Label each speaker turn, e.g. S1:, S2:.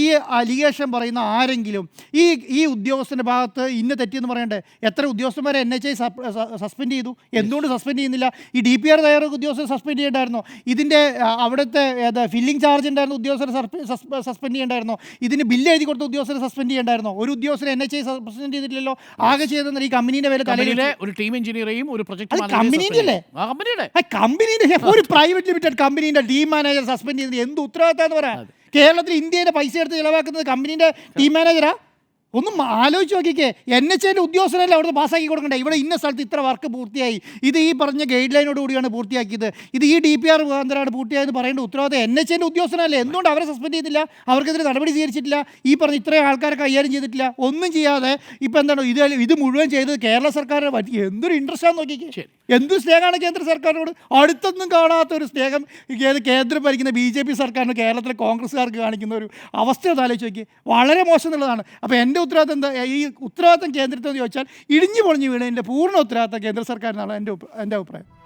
S1: ഈ അലിഗേഷൻ പറയുന്ന ആരെങ്കിലും ഈ ഈ ഉദ്യോഗസ്ഥന്റെ ഭാഗത്ത് ഇന്ന തെറ്റിയെന്ന് പറയണ്ടേ? എത്ര ഉദ്യോഗസ്ഥന്മാരെ എൻ എച്ച് ഐ സസ്പെൻഡ് ചെയ്തു? എന്തുകൊണ്ട് സസ്പെൻഡ് ചെയ്യുന്നില്ല? ഈ ഡി പി ആർ തയ്യാറൊക്കെ ഉദ്യോഗസ്ഥരെ സസ്പെൻഡ് ചെയ്യണ്ടായിരുന്നോ? ഇതിന്റെ അവിടുത്തെ ഏതാ ഫില്ലിംഗ് ചാർജ് ഉണ്ടായിരുന്ന ഉദ്യോഗസ്ഥരെ സസ്പെൻഡ് ചെയ്യണ്ടായിരുന്നോ? ഇതിന് ബില്ല് എഴുതി കൊടുത്ത ഉദ്യോഗസ്ഥരെ സസ്പെൻഡ് ചെയ്യണ്ടായിരുന്നോ? ഒരു ഉദ്യോഗസ്ഥരെ എൻ എച്ച് ഐ സസ്പെൻഡ് ചെയ്തിട്ടില്ലല്ലോ? ആകെ ചെയ്തെന്ന് ഈ കമ്പനിയുടെ വില
S2: തലയിലെ ഒരു ടീം എഞ്ചിനീയറെയും ഒരു പ്രൊജക്ട്
S1: കമ്പനിയുടെ
S2: കമ്പനിയുടെ
S1: ഒരു പ്രൈവറ്റ് ലിമിറ്റഡ് കമ്പനിയുടെ ടീം മാനേജർ സസ്പെൻഡ് ചെയ്തത് എന്ത് ഉത്തരവാദിത്തം എന്ന് പറയാം കേരളത്തിൽ ഇന്ത്യയുടെ പൈസ എടുത്ത് ചിലവാക്കുന്നത് കമ്പനീന്റെ ടീം മാനേജറാ ഒന്നും ആലോചിച്ച് നോക്കിക്കേ. എൻ എച്ച് എന്റെ ഉദ്യോഗസ്ഥരല്ലേ അവിടുന്ന് പാസ്സാക്കി കൊടുക്കണ്ടേ? ഇവിടെ ഇന്ന സ്ഥലത്ത് ഇത്ര വർക്ക് പൂർത്തിയായി. ഇത് ഈ പറഞ്ഞ ഗൈഡ് ലൈനോട് കൂടിയാണ് പൂർത്തിയാക്കിയത്. ഇത് ഈ ഡി പി ആർ മുഖാന്തരമാണ് പൂർത്തിയായത് പറയേണ്ട ഉത്തരവാദിത്തം എൻ എച്ച് എന്റെ ഉദ്യോഗസ്ഥനല്ലേ? എന്തുകൊണ്ട് അവരെ സസ്പെൻഡ് ചെയ്തില്ല? അവർക്കെതിരെ നടപടി സ്വീകരിച്ചിട്ടില്ല? ഈ പറഞ്ഞ ഇത്രയും ആൾക്കാരെ കൈകാര്യം ചെയ്തിട്ടില്ല? ഒന്നും ചെയ്യാതെ ഇപ്പം എന്താണ് ഇത് ഇത് മുഴുവൻ ചെയ്തത് കേരള സർക്കാരിനെ പറ്റി എന്തൊരു ഇൻട്രസ്റ്റ് ആണെന്ന് നോക്കിക്കേ.
S2: ശരി.
S1: എന്ത് സ്നേഹമാണ് കേന്ദ്ര സർക്കാരിനോട്? അടുത്തൊന്നും കാണാത്ത ഒരു സ്നേഹം കേന്ദ്രം ഭരിക്കുന്ന ബി ജെ പി സർക്കാരിന് കേരളത്തിലെ കോൺഗ്രസ്സുകാർക്ക് കാണിക്കുന്ന ഒരു അവസ്ഥ ഒന്ന് ആലോചിച്ച് നോക്കി വളരെ മോശം എന്നുള്ളതാണ്. അപ്പോൾ എന്റെ ഉത്തരവാദിത്തം എന്താ? ഈ ഉത്തരവാദിത്തം കേന്ദ്രത്തിൽ എന്ന് ചോദിച്ചാൽ ഇടിഞ്ഞു പൊളിഞ്ഞു വീണതിന്റെ പൂർണ ഉത്തരവാദിത്തം കേന്ദ്ര സർക്കാരിനാണ് എന്റെ എന്റെ അഭിപ്രായം.